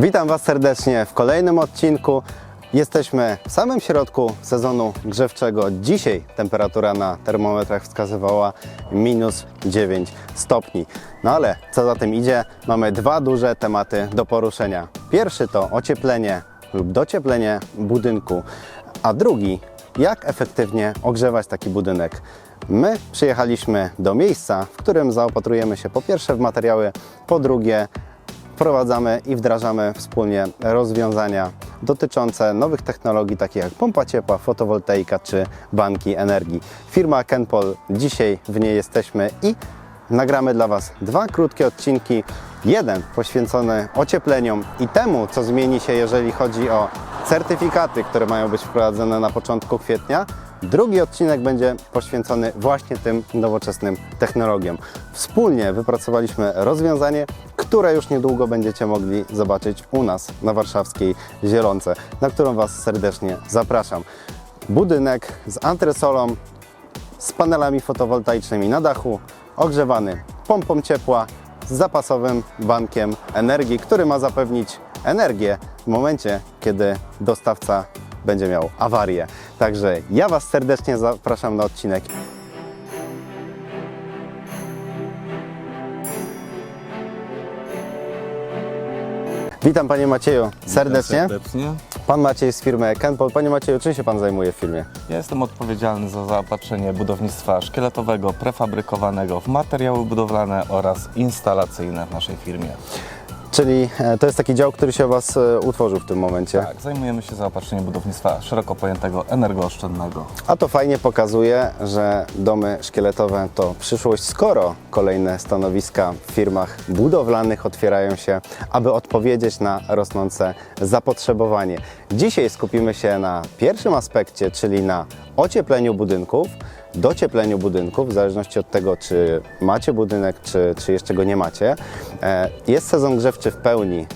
Witam Was serdecznie w kolejnym odcinku. Jesteśmy w samym środku sezonu grzewczego. Dzisiaj temperatura na termometrach wskazywała minus 9 stopni. No ale co za tym idzie, mamy dwa duże tematy do poruszenia. Pierwszy to ocieplenie lub docieplenie budynku, a drugi jak efektywnie ogrzewać taki budynek. My przyjechaliśmy do miejsca, w którym zaopatrujemy się po pierwsze w materiały, po drugie wprowadzamy i wdrażamy wspólnie rozwiązania dotyczące nowych technologii, takich jak pompa ciepła, fotowoltaika czy banki energii. Firma Kenpol, dzisiaj w niej jesteśmy i nagramy dla Was dwa krótkie odcinki. Jeden poświęcony ociepleniom i temu, co zmieni się, jeżeli chodzi o certyfikaty, które mają być wprowadzone na początku kwietnia. Drugi odcinek będzie poświęcony właśnie tym nowoczesnym technologiom. Wspólnie wypracowaliśmy rozwiązanie, które już niedługo będziecie mogli zobaczyć u nas na warszawskiej Zielonce, na którą Was serdecznie zapraszam. Budynek z antresolą, z panelami fotowoltaicznymi na dachu, ogrzewany pompą ciepła z zapasowym bankiem energii, który ma zapewnić energię w momencie, kiedy dostawca będzie miał awarię. Także ja Was serdecznie zapraszam na odcinek. Witam Panie Macieju serdecznie. serdecznie. Pan Maciej z firmy Kenpol. Panie Macieju, czym się Pan zajmuje w firmie? Ja jestem odpowiedzialny za zaopatrzenie budownictwa szkieletowego, prefabrykowanego w materiały budowlane oraz instalacyjne w naszej firmie. Czyli e, to jest taki dział, który się u Was e, utworzył w tym momencie. Tak, zajmujemy się zaopatrzeniem budownictwa szeroko pojętego energooszczędnego. A to fajnie pokazuje, że domy szkieletowe to przyszłość, skoro kolejne stanowiska w firmach budowlanych otwierają się, aby odpowiedzieć na rosnące zapotrzebowanie. Dzisiaj skupimy się na pierwszym aspekcie, czyli na ociepleniu budynków, dociepleniu budynków, w zależności od tego, czy macie budynek, czy, czy jeszcze go nie macie. E, Jest sezon grzewczy w pełni,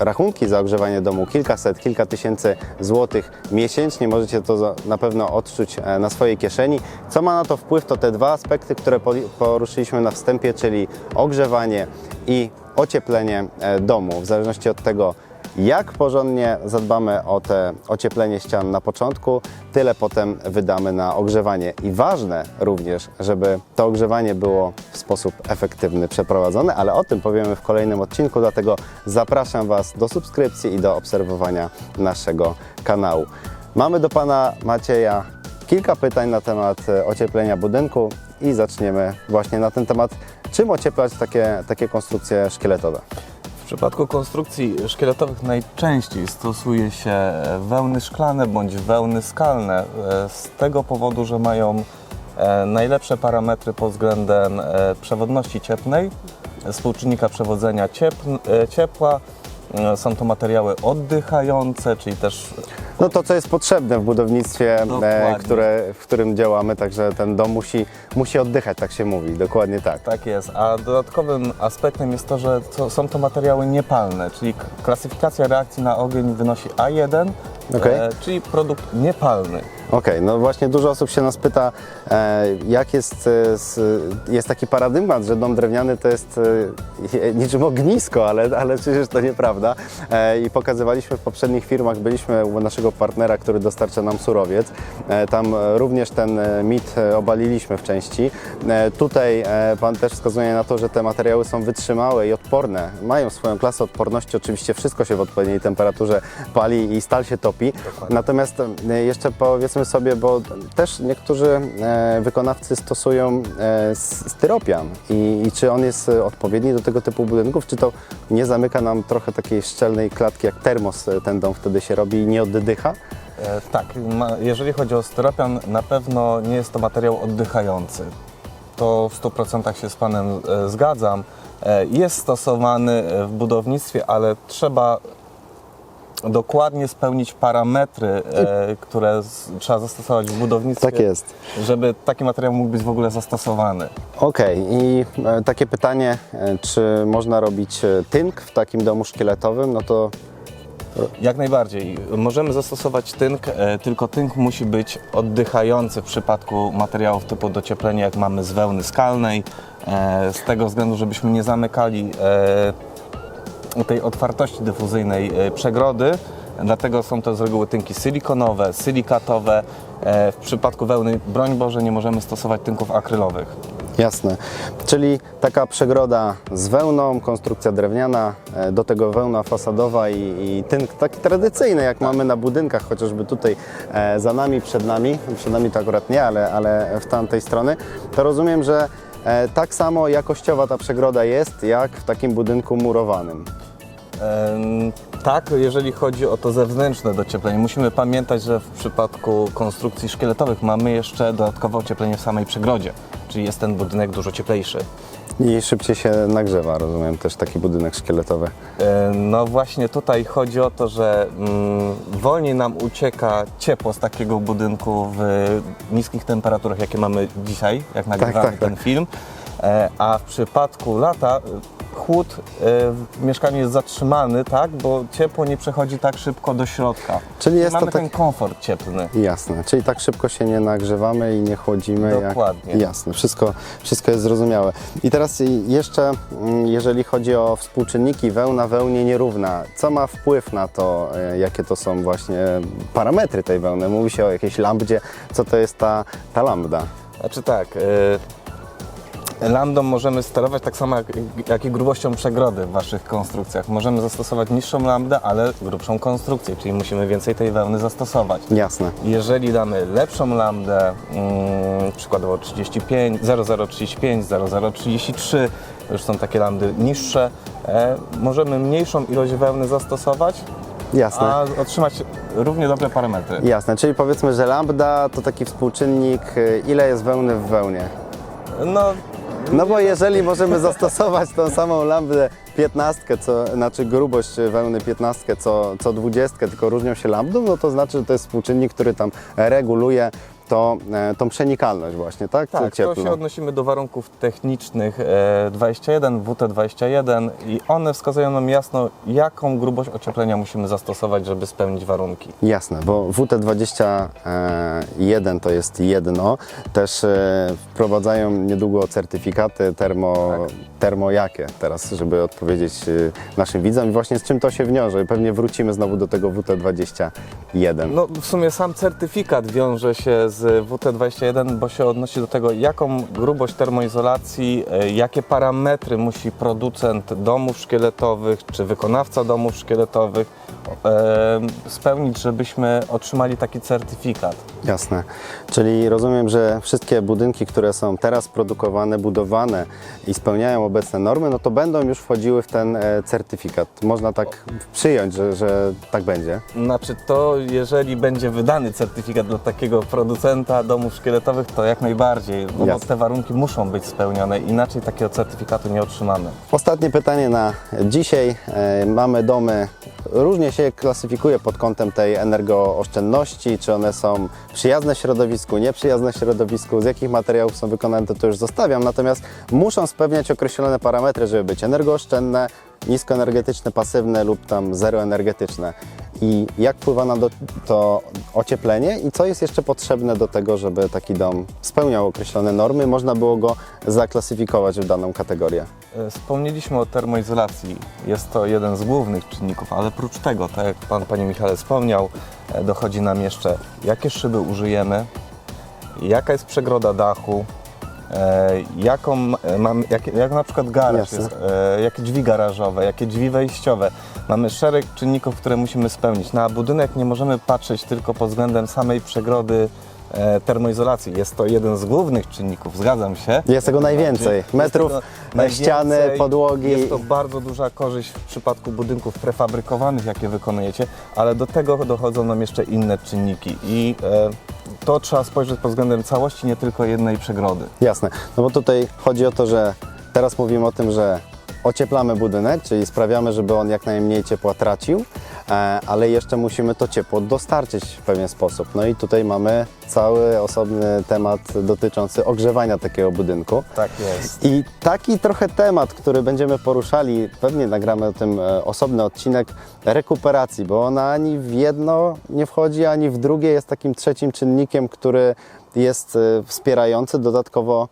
rachunki za ogrzewanie domu kilkaset, kilka tysięcy złotych miesięcznie. Możecie to na pewno odczuć e, na swojej kieszeni. Co ma na to wpływ, to te dwa aspekty, które poruszyliśmy na wstępie, czyli ogrzewanie i ocieplenie e, domu. W zależności od tego, jak porządnie zadbamy o te ocieplenie ścian na początku, tyle potem wydamy na ogrzewanie. I ważne również, żeby to ogrzewanie było w sposób efektywny przeprowadzone, ale o tym powiemy w kolejnym odcinku, dlatego zapraszam Was do subskrypcji i do obserwowania naszego kanału. Mamy do Pana Macieja kilka pytań na temat e, ocieplenia budynku i zaczniemy właśnie na ten temat. Czym ocieplać takie, takie konstrukcje szkieletowe? W przypadku konstrukcji szkieletowych najczęściej stosuje się wełny szklane bądź wełny skalne e, z tego powodu, że mają e, najlepsze parametry pod względem e, przewodności cieplnej, współczynnika przewodzenia ciepł- ciepła. E, Są to materiały oddychające, czyli też No to, co jest potrzebne w budownictwie, e, które, w którym działamy, także ten dom musi, musi oddychać, tak się mówi, dokładnie tak. Tak jest, a dodatkowym aspektem jest to, że to, są to materiały niepalne, czyli klasyfikacja reakcji na ogień wynosi A1, Okej. e, czyli produkt niepalny. Okej, no właśnie dużo osób się nas pyta, e, jak jest, e, jest taki paradygmat, że dom drewniany to jest e, niczym ognisko, ale, ale przecież to nieprawda. I pokazywaliśmy w poprzednich firmach, byliśmy u naszego partnera, który dostarcza nam surowiec. Tam również ten mit obaliliśmy w części. Tutaj Pan też wskazuje na to, że te materiały są wytrzymałe i odporne. Mają swoją klasę odporności, oczywiście wszystko się w odpowiedniej temperaturze pali i stal się topi. Natomiast e, jeszcze powiedzmy sobie, bo też niektórzy e, wykonawcy stosują e, styropian I, i czy on jest odpowiedni do tego typu budynków, czy to nie zamyka nam trochę takiej szczelnej klatki, jak termos e, ten dom wtedy się robi i nie oddycha? Tak, jeżeli chodzi o styropian, na pewno nie jest to materiał oddychający. To w 100% się z Panem zgadzam. Jest stosowany w budownictwie, ale trzeba dokładnie spełnić parametry, e, które z, trzeba zastosować w budownictwie, Tak jest. żeby taki materiał mógł być w ogóle zastosowany. Okej, i e, takie pytanie, e, czy można robić e, tynk w takim domu szkieletowym? No to Jak najbardziej. Możemy zastosować tynk, e, tylko tynk musi być oddychający w przypadku materiałów typu docieplenie, jak mamy z wełny skalnej, e, z tego względu, żebyśmy nie zamykali e, tej otwartości dyfuzyjnej e, przegrody. Dlatego są to z reguły tynki silikonowe, silikatowe. E, W przypadku wełny, broń Boże, nie możemy stosować tynków akrylowych. Jasne. Czyli taka przegroda z wełną, konstrukcja drewniana, e, do tego wełna fasadowa i, i tynk taki tradycyjny, jak mamy na budynkach, chociażby tutaj za nami, przed nami, przed nami to akurat nie, ale, ale w tamtej strony, to rozumiem, że tak samo jakościowa ta przegroda jest, jak w takim budynku murowanym. Tak, jeżeli chodzi o to zewnętrzne docieplenie, musimy pamiętać, że w przypadku konstrukcji szkieletowych mamy jeszcze dodatkowe ocieplenie w samej przegrodzie, czyli jest ten budynek dużo cieplejszy. I szybciej się nagrzewa, rozumiem, też taki budynek szkieletowy. E, No właśnie tutaj chodzi o to, że mm, wolniej nam ucieka ciepło z takiego budynku w niskich temperaturach, jakie mamy dzisiaj, jak nagrywamy tak, ten film, e, a w przypadku lata chłód e, w mieszkaniu jest zatrzymany, tak, bo ciepło nie przechodzi tak szybko do środka. Czyli jest mamy to tak- ten komfort cieplny. Jasne, czyli tak szybko się nie nagrzewamy i nie chłodzimy. Dokładnie. Jak... Jasne, wszystko, wszystko jest zrozumiałe. I teraz jeszcze, mm, jeżeli chodzi o współczynniki wełna, wełnie nierówna, co ma wpływ na to, e, jakie to są właśnie parametry tej wełny? Mówi się o jakiejś lambdzie, co to jest ta, ta lambda? Znaczy tak, y, lambdą możemy sterować tak samo jak, jak i grubością przegrody w Waszych konstrukcjach. Możemy zastosować niższą lambdę, ale grubszą konstrukcję, czyli musimy więcej tej wełny zastosować. Jasne, Jeżeli damy lepszą lambdę, mm, przykładowo 35, 0035, 0033, to już są takie lambdy niższe, e, możemy mniejszą ilość wełny zastosować, jasne. a otrzymać równie dobre parametry. Jasne, czyli powiedzmy, że lambda to taki współczynnik, e, ile jest wełny w wełnie? No, No bo jeżeli możemy zastosować tą samą lambdę 15, co, znaczy grubość wełny 15 co, co 20, tylko różnią się lambdą, no to znaczy, że to jest współczynnik, który tam reguluje to, e, tą przenikalność właśnie, tak? Tak, to się odnosimy do warunków technicznych e, 21, WT21 i one wskazują nam jasno, jaką grubość ocieplenia musimy zastosować, żeby spełnić warunki. Jasne, bo WT21 to jest jedno. Też e, wprowadzają niedługo certyfikaty termo, termo jakie teraz, żeby odpowiedzieć e, naszym widzom i właśnie z czym to się wiąże. Pewnie wrócimy znowu do tego WT21. No w sumie sam certyfikat wiąże się z WT21, bo się odnosi do tego, jaką grubość termoizolacji, e, jakie parametry musi producent domów szkieletowych czy wykonawca domów szkieletowych e, spełnić, żebyśmy otrzymali taki certyfikat. Jasne. Czyli rozumiem, że wszystkie budynki, które są teraz produkowane, budowane i spełniają obecne normy, no to będą już wchodziły w ten e, certyfikat. Można tak przyjąć, że, że tak będzie. Znaczy to, jeżeli będzie wydany certyfikat dla takiego producenta domów szkieletowych, to jak najbardziej, no bo Jasne. te warunki muszą być spełnione, inaczej takiego certyfikatu nie otrzymamy. Ostatnie pytanie na dzisiaj. E, Mamy domy, różnie się klasyfikuje pod kątem tej energooszczędności, czy one są przyjazne środowisku, nieprzyjazne środowisku, z jakich materiałów są wykonane, to, to już zostawiam. Natomiast muszą spełniać określone parametry, żeby być energooszczędne, niskoenergetyczne, pasywne lub tam zeroenergetyczne. I jak wpływa na to ocieplenie i co jest jeszcze potrzebne do tego, żeby taki dom spełniał określone normy, można było go zaklasyfikować w daną kategorię. E, Wspomnieliśmy o termoizolacji. Jest to jeden z głównych czynników, ale oprócz tego, tak jak Pan, Panie Michale wspomniał, e, dochodzi nam jeszcze, jakie szyby użyjemy, jaka jest przegroda dachu, e, jaką mam, jak, jak na przykład garaż Jasne. jest, jakie drzwi garażowe, jakie drzwi wejściowe. Mamy szereg czynników, które musimy spełnić. Na budynek nie możemy patrzeć tylko pod względem samej przegrody e, termoizolacji. Jest to jeden z głównych czynników, zgadzam się. Jest tego najwięcej. Metrów, tego na ściany, podłogi. Jest to bardzo duża korzyść w przypadku budynków prefabrykowanych, jakie wykonujecie, ale do tego dochodzą nam jeszcze inne czynniki i e, to trzeba spojrzeć pod względem całości, nie tylko jednej przegrody. Jasne. No bo tutaj chodzi o to, że teraz mówimy o tym, że ocieplamy budynek, czyli sprawiamy, żeby on jak najmniej ciepła tracił, e, ale jeszcze musimy to ciepło dostarczyć w pewien sposób. No i tutaj mamy cały osobny temat dotyczący ogrzewania takiego budynku. Tak jest. I taki trochę temat, który będziemy poruszali, pewnie nagramy o tym e, osobny odcinek rekuperacji, bo ona ani w jedno nie wchodzi, ani w drugie jest takim trzecim czynnikiem, który jest e, wspierający, dodatkowo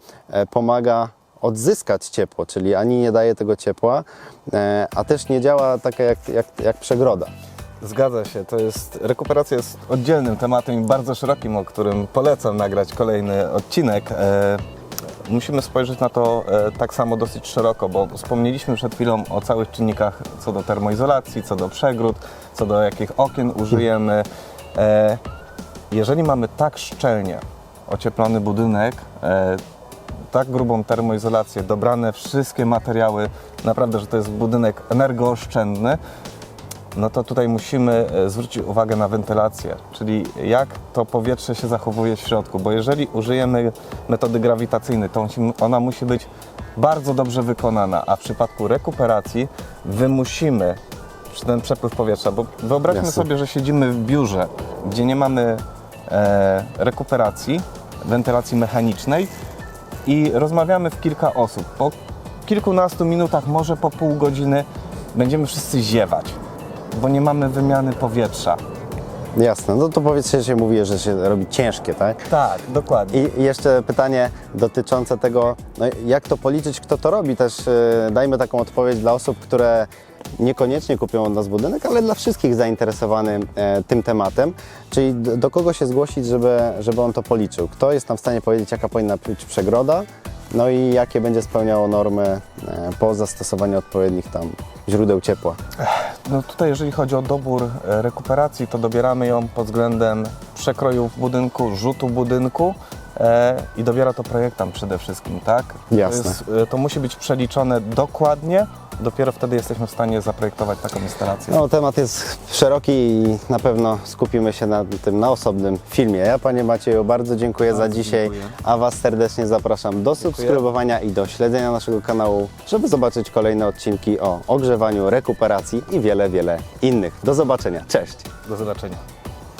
pomaga odzyskać ciepło, czyli ani nie daje tego ciepła, e, a też nie działa taka jak, jak, jak przegroda. Zgadza się, to jest, rekuperacja jest oddzielnym tematem i bardzo szerokim, o którym polecam nagrać kolejny odcinek. E, musimy spojrzeć na to e, tak samo dosyć szeroko, bo wspomnieliśmy przed chwilą o całych czynnikach co do termoizolacji, co do przegród, co do jakich okien użyjemy. Jeżeli mamy tak szczelnie ocieplony budynek, tak grubą termoizolację, dobrane wszystkie materiały, naprawdę, że to jest budynek energooszczędny, no to tutaj musimy e, zwrócić uwagę na wentylację, czyli jak to powietrze się zachowuje w środku, bo jeżeli użyjemy metody grawitacyjnej, to ona musi być bardzo dobrze wykonana, a w przypadku rekuperacji wymusimy ten przepływ powietrza, bo wyobraźmy Jasne. sobie, że siedzimy w biurze, gdzie nie mamy e, rekuperacji, wentylacji mechanicznej i rozmawiamy w kilka osób. Po kilkunastu minutach, może po pół godziny będziemy wszyscy ziewać, bo nie mamy wymiany powietrza. Jasne, no to powietrze się mówi, że się robi ciężkie, tak? Tak, dokładnie. I jeszcze pytanie dotyczące tego, no jak to policzyć, kto to robi. Też e, dajmy taką odpowiedź dla osób, które niekoniecznie kupią od nas budynek, ale dla wszystkich zainteresowanych e, tym tematem. Czyli d- do kogo się zgłosić, żeby, żeby on to policzył? Kto jest nam w stanie powiedzieć, jaka powinna być przegroda? No i jakie będzie spełniało normy e, po zastosowaniu odpowiednich tam źródeł ciepła. No tutaj jeżeli chodzi o dobór e, rekuperacji, to dobieramy ją pod względem przekroju budynku, rzutu budynku i dobiera to projektant przede wszystkim, tak? Jasne. To, jest, e, to musi być przeliczone dokładnie, dopiero wtedy jesteśmy w stanie zaprojektować taką instalację. No, temat jest szeroki i na pewno skupimy się na tym na osobnym filmie. Ja Panie Macieju bardzo dziękuję za Bardzo dzisiaj, dziękuję. a Was serdecznie zapraszam do subskrybowania i do śledzenia naszego kanału, żeby zobaczyć kolejne odcinki o ogrzewaniu, rekuperacji i wiele, wiele innych. Do zobaczenia. Cześć! Do zobaczenia.